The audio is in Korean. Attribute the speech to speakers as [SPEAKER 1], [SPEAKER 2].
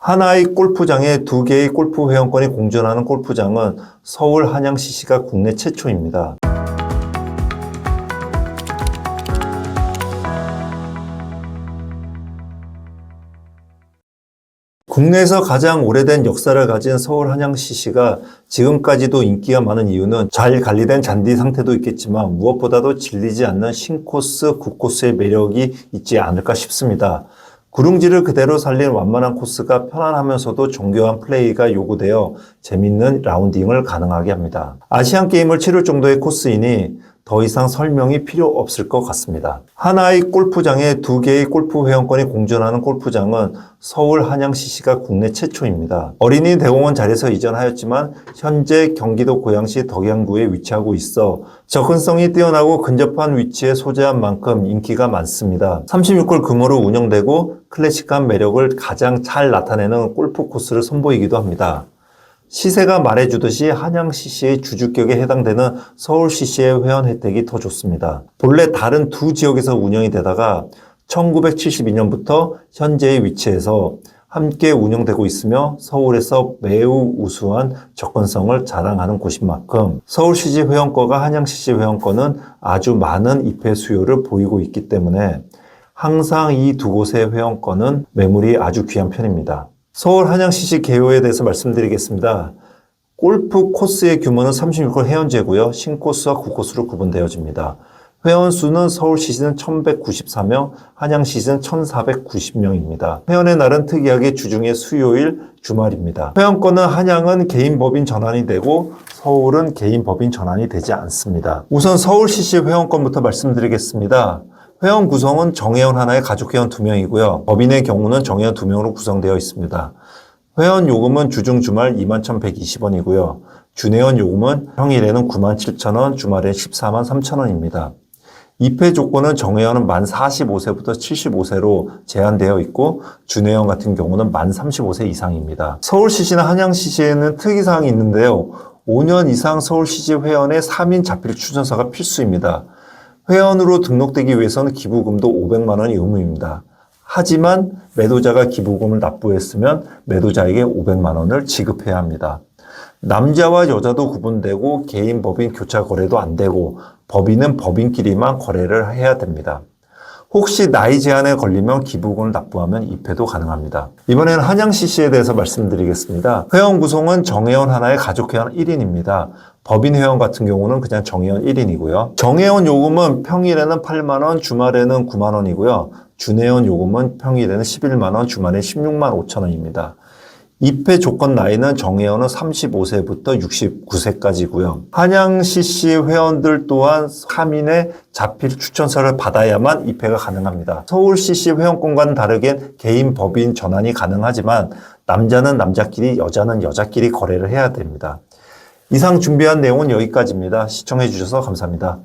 [SPEAKER 1] 하나의 골프장에 두 개의 골프 회원권이 공존하는 골프장은 서울 한양 CC가 국내 최초입니다. 국내에서 가장 오래된 역사를 가진 서울 한양 CC가 지금까지도 인기가 많은 이유는 잘 관리된 잔디 상태도 있겠지만 무엇보다도 질리지 않는 신코스, 굿코스의 매력이 있지 않을까 싶습니다. 구릉지를 그대로 살린 완만한 코스가 편안하면서도 정교한 플레이가 요구되어 재밌는 라운딩을 가능하게 합니다. 아시안 게임을 치를 정도의 코스이니 더 이상 설명이 필요 없을 것 같습니다. 하나의 골프장에 두 개의 골프 회원권이 공존하는 골프장은 서울 한양 CC가 국내 최초입니다. 어린이 대공원 자리에서 이전하였지만 현재 경기도 고양시 덕양구에 위치하고 있어 접근성이 뛰어나고 근접한 위치에 소재한 만큼 인기가 많습니다. 36홀 규모로 운영되고 클래식한 매력을 가장 잘 나타내는 골프 코스를 선보이기도 합니다. 시세가 말해주듯이 한양 CC의 주주격에 해당되는 서울 CC의 회원 혜택이 더 좋습니다. 본래 다른 두 지역에서 운영이 되다가 1972년부터 현재의 위치에서 함께 운영되고 있으며 서울에서 매우 우수한 접근성을 자랑하는 곳인 만큼 서울 CC 회원권과 한양 CC 회원권은 아주 많은 입회 수요를 보이고 있기 때문에 항상 이 두 곳의 회원권은 매물이 아주 귀한 편입니다. 서울 한양 CC 개요에 대해서 말씀드리겠습니다. 골프 코스의 규모는 36홀 회원제고요. 신코스와 구코스로 구분되어집니다. 회원 수는 서울 시즌 1194명, 한양 시즌 1490명입니다. 회원의 날은 특이하게 주중에 수요일, 주말입니다. 회원권은 한양은 개인 법인 전환이 되고 서울은 개인 법인 전환이 되지 않습니다. 우선 서울 CC 회원권부터 말씀드리겠습니다. 회원 구성은 정회원 하나에 가족 회원 2명이고요. 법인의 경우는 정회원 2명으로 구성되어 있습니다. 회원 요금은 주중 주말 21,120원이고요. 준회원 요금은 평일에는 97,000원, 주말에 14만 3천원입니다. 입회 조건은 정회원은 만 45세부터 75세로 제한되어 있고 준회원 같은 경우는 만 35세 이상입니다. 서울시시나 한양시시에는 특이사항이 있는데요. 5년 이상 서울시시 회원의 3인 자필 추천서가 필수입니다. 회원으로 등록되기 위해서는 기부금도 500만 원이 의무입니다. 하지만 매도자가 기부금을 납부했으면 매도자에게 500만 원을 지급해야 합니다. 남자와 여자도 구분되고 개인 법인 교차 거래도 안 되고 법인은 법인끼리만 거래를 해야 됩니다. 혹시 나이 제한에 걸리면 기부금을 납부하면 입회도 가능합니다. 이번에는 한양 CC에 대해서 말씀드리겠습니다. 회원 구성은 정회원 하나에 가족 회원 1인입니다. 법인 회원 같은 경우는 그냥 정회원 1인이고요. 정회원 요금은 평일에는 8만 원, 주말에는 9만 원이고요. 준회원 요금은 평일에는 11만 원, 주말에 16만 5천 원입니다. 입회 조건 나이는 정회원은 35세부터 69세까지고요. 한양 CC 회원들 또한 3인의 자필 추천서를 받아야만 입회가 가능합니다. 서울 CC 회원권과는 다르게 개인 법인 전환이 가능하지만 남자는 남자끼리, 여자는 여자끼리 거래를 해야 됩니다. 이상 준비한 내용은 여기까지입니다. 시청해 주셔서 감사합니다.